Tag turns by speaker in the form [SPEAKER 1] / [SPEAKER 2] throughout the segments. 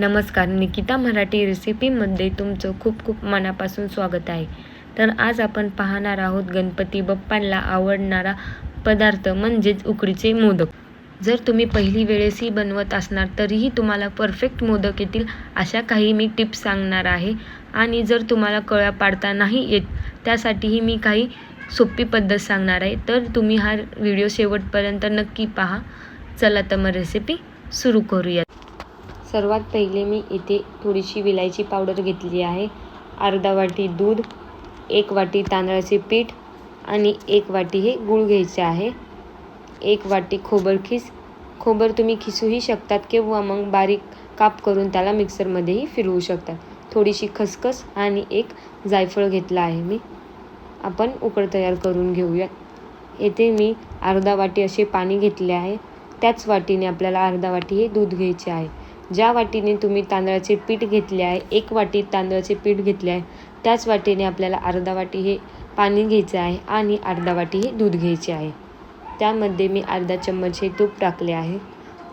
[SPEAKER 1] नमस्कार निकिता मराठी रेसिपीमध्ये तुमचं खूप खूप मनापासून स्वागत आहे. तर आज आपण पाहणार आहोत गणपती बाप्पांना आवडणारा पदार्थ म्हणजेच उकडीचे मोदक. जर तुम्ही पहिली वेळेसही बनवत असणार तरीही तुम्हाला परफेक्ट मोदक येतील अशा काही मी टिप्स सांगणार आहे. आणि जर तुम्हाला कळ्या पाडता नाही येत त्यासाठीही मी काही सोपी पद्धत सांगणार आहे. तर तुम्ही हा व्हिडिओ शेवटपर्यंत नक्की पहा. चला तर मग रेसिपी सुरू करूयात. सर्वात पहिले मी इथे थोडीशी विलायची पावडर घेतली आहे. अर्धा वाटी दूध एक वाटी तांदळाचे पीठ आणि एक वाटी हे गूळ घ्यायचे आहे. एक वाटी खोबर खीस. खोबर तुम्ही खिसूही शकतात किंवा मग बारीक काप करून त्याला मिक्सरमध्येही फिरवू शकतात. थोडीशी खसखस आणि एक जायफळ घेतला आहे मी. आपण उकड तयार करून घेऊया. येथे मी अर्धा वाटी असे पाणी घेतले आहे. त्याच वाटीने आपल्याला अर्धा वाटी हे दूध घ्यायचे आहे. ज्या वाटीने तुम्ही तांदळाचे पीठ घेतले आहे एक वाटी तांदळाचे पीठ घेतले आहे त्याच वाटीने आपल्याला अर्धा वाटी हे पाणी घ्यायचे आहे आणि अर्धा वाटी हे दूध घ्यायचे आहे. त्यामध्ये मी अर्धा चम्मच हे तूप टाकले आहे.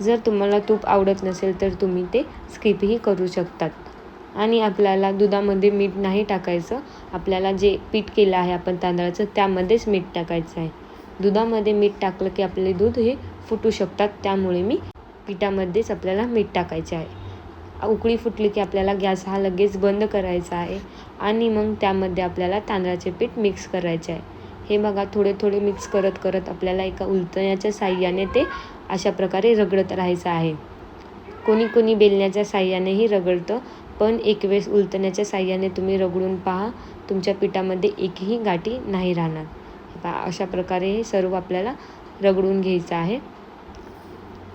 [SPEAKER 1] जर तुम्हाला तूप आवडत नसेल तर तुम्ही ते स्किपही करू शकतात. आणि आपल्याला दुधामध्ये मीठ नाही टाकायचं. आपल्याला जे पीठ केलं आहे आपण तांदळाचं त्यामध्येच मीठ टाकायचं आहे. दुधामध्ये मीठ टाकलं की आपले दूध हे फुटू शकतात. त्यामुळे मी पिठामध्येच आपल्याला मीठ टाकायचे आहे. उकळी फुटली की आपल्याला गॅस हा लगेच बंद करायचा आहे आणि मग त्यामध्ये आपल्याला तांदळाचे पीठ मिक्स करायचे आहे. हे बघा थोडे थोडे मिक्स करत करत आपल्याला एका उलटण्याच्या साह्याने ते अशा प्रकारे रगडत राहायचं आहे. कोणी कोणी बेलण्याच्या साह्यानेही रगडतं पण एक वेळेस उलटण्याच्या साह्याने तुम्ही रगडून पहा तुमच्या पिठामध्ये एकही गाठी नाही राहणार. पहा अशा प्रकारे हे सर्व आपल्याला रगडून घ्यायचं आहे.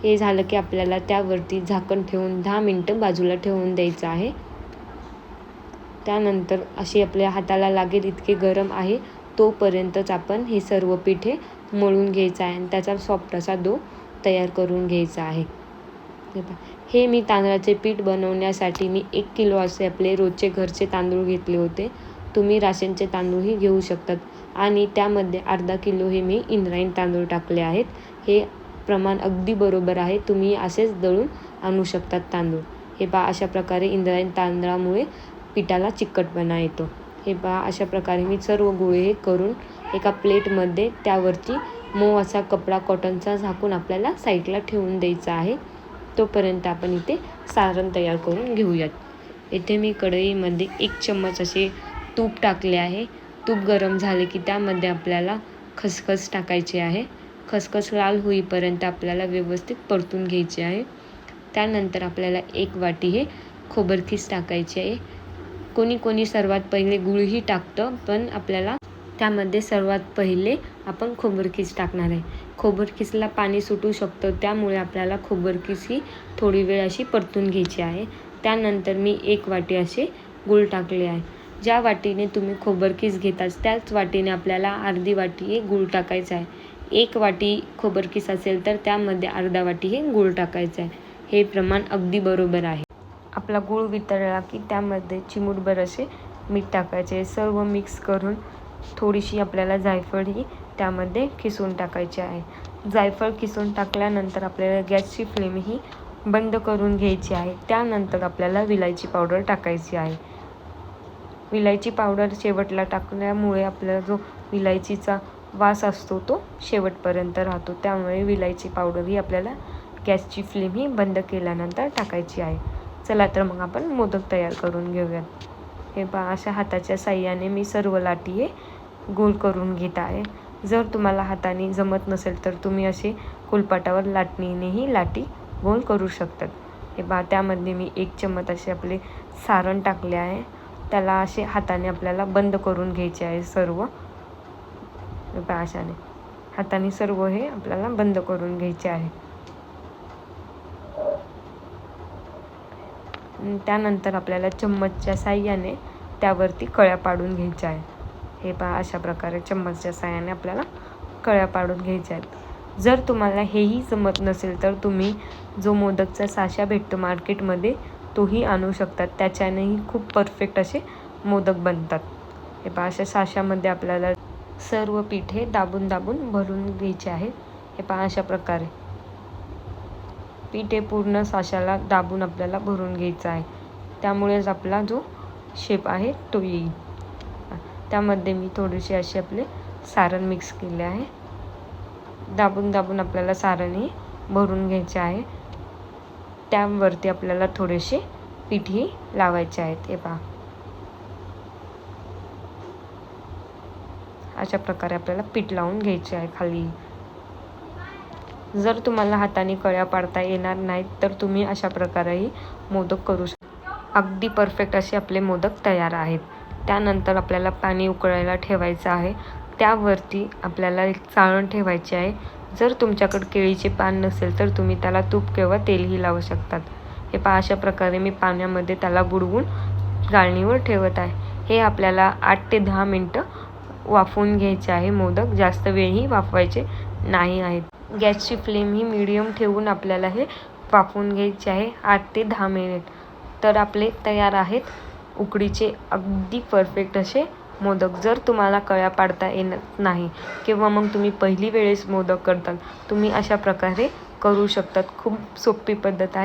[SPEAKER 1] हे झालं की आपल्याला त्यावरती झाकण ठेवून दहा मिनटं बाजूला ठेवून द्यायचं आहे. त्यानंतर अशी आपल्या हाताला लागेल इतके गरम आहे तोपर्यंतच आपण हे सर्व पिठे मळून घ्यायचं आहे आणि त्याचा सॉफ्ट असा दो तयार करून घ्यायचा आहे. हे मी तांदळाचे पीठ बनवण्यासाठी मी एक किलो असे आपले रोजचे घरचे तांदूळ घेतले होते. तुम्ही राशनचे तांदूळही घेऊ शकतात आणि त्यामध्ये अर्धा किलो हे मी इंद्रायण तांदूळ टाकले आहेत. हे प्रमाण अगदी बरोबर आहे. तुम्ही असेच दळून आणू शकतात तांदूळ. हे पहा अशा प्रकारे इंद्रायणी तांदळामुळे पिठाला चिकटपणा येतो. हे पहा अशा प्रकारे मी सर्व गोळे हे करून एका प्लेटमध्ये त्यावरती मऊ असा कपडा कॉटनचा झाकून आपल्याला साईडला ठेवून द्यायचा आहे. तोपर्यंत आपण इथे सारण तयार करून घेऊयात. येथे मी कढईमध्ये एक चम्मच असे तूप टाकले आहे. तूप गरम झाले की त्यामध्ये आपल्याला खसखस टाकायचे आहे. खसखस लाल होईपर्यंत आपल्याला व्यवस्थित परतून घ्यायचे आहे. त्यानंतर आपल्याला एक वाटी हे खोबरखीस टाकायची आहे. कोणी कोणी सर्वात पहिले गुळही टाकतं पण आपल्याला त्यामध्ये सर्वात पहिले आपण खोबरखीस टाकणार आहे. खोबरखीसला पाणी सुटू शकतं त्यामुळे आपल्याला खोबरखीस ही थोडी वेळ अशी परतून घ्यायची आहे. त्यानंतर मी एक वाटी असे गूळ टाकले आहे. ज्या वाटीने तुम्ही खोबरखीस घेताच त्याच वाटीने आपल्याला अर्धी वाटी हे गूळ टाकायचं आहे. एक वाटी खोबरकीस असेल तर त्यामध्ये अर्धा वाटी हे गूळ टाकायचं आहे हे प्रमाण अगदी बरोबर आहे. आपला गूळ वितळला की त्यामध्ये चिमूटभर असे मीठ टाकायचे. सर्व मिक्स करून थोडीशी आपल्याला जायफळ ही त्यामध्ये खिसून टाकायची आहे. जायफळ खिसून टाकल्यानंतर आपल्याला गॅसची फ्लेम ही बंद करून घ्यायची आहे. त्यानंतर आपल्याला विलायची पावडर टाकायची आहे. विलायची पावडर शेवटला टाकल्यामुळे आपला जो विलायचीचा वास असतो तो शेवटपर्यंत राहतो. त्यामुळे विलायची पावडर ही आपल्याला गॅसची फ्लेम ही बंद केल्यानंतर टाकायची आहे. चला तर मग आपण मोदक तयार करून घेऊयात. हे पहा अशा हाताच्या साह्याने मी सर्व लाटी हे गोल करून घेत आहे. जर तुम्हाला हाताने जमत नसेल तर तुम्ही असे कोलपाटावर लाटणीनेही लाटी गोल करू शकतात. हे पहा त्यामध्ये मी एक चम्मच असे आपले सारण टाकले आहे. त्याला असे हाताने आपल्याला बंद करून घ्यायचे आहे सर्व. पहा अशाने हाताने सर्व हे आपल्याला बंद करून घ्यायचे आहे. त्यानंतर आपल्याला चम्मचच्या साह्याने त्यावरती कळ्या पाडून घ्यायच्या आहेत. हे पहा अशा प्रकारे चम्मचच्या साह्याने आपल्याला कळ्या पाडून घ्यायच्या आहेत. जर तुम्हाला हेही जमत नसेल तर तुम्ही जो मोदकचा साशा भेटतो मार्केटमध्ये तोही आणू शकतात. त्याच्यानेही खूप परफेक्ट असे मोदक बनतात. हे पहा अशा साशामध्ये आपल्याला सर्व पिठे दाबून दाबून भरून घ्यायचे आहेत. हे पहा अशा प्रकारे. पिठे पूर्ण साशाला दाबून आपल्याला भरून घ्यायचं आहे. त्यामुळेच आपला जो शेप आहे तो येईल. त्यामध्ये मी थोडेसे असे आपले सारण मिक्स केले आहे. दाबून दाबून आपल्याला सारण हे भरून घ्यायचे आहे. त्यावरती आपल्याला थोडेसे पीठही लावायचे आहेत. हे पहा. अशा प्रकारे आपल्याला पीठ लावून घ्यायचे आहे खाली. जर तुम्हाला हाताने कळ्या पाडता येणार नाहीत तर तुम्ही अशा प्रकारेही मोदक करू शकता. अगदी परफेक्ट असे आपले मोदक तयार आहेत. त्यानंतर आपल्याला पाणी उकळायला ठेवायचं आहे. त्यावरती आपल्याला एक चाळण ठेवायची आहे. जर तुमच्याकडे केळीचे पान नसेल तर तुम्ही त्याला तूप किंवा तेलही लावू शकतात. हे पहा अशा प्रकारे मी पाण्यामध्ये त्याला बुडवून गाळणीवर ठेवत आहे. हे आपल्याला आठ ते दहा मिनटं वाफवून घ्यायचे आहे मोदक. जास्त वेळही वाफवायचे नाही आहेत. गॅसची फ्लेम ही मिडियम ठेवून आपल्याला हे वाफवून घ्यायचे आहे आठ ते दहा मिनिट तर आपले तयार आहेत. उकडीचे अगदी परफेक्ट असे मोदक. जर तुम्हाला कळ्या पाडता येत नाही किंवा मग तुम्ही पहिली वेळेस मोदक करतात तुम्ही अशा प्रकारे करू शकतात. खूप सोपी पद्धत आहे.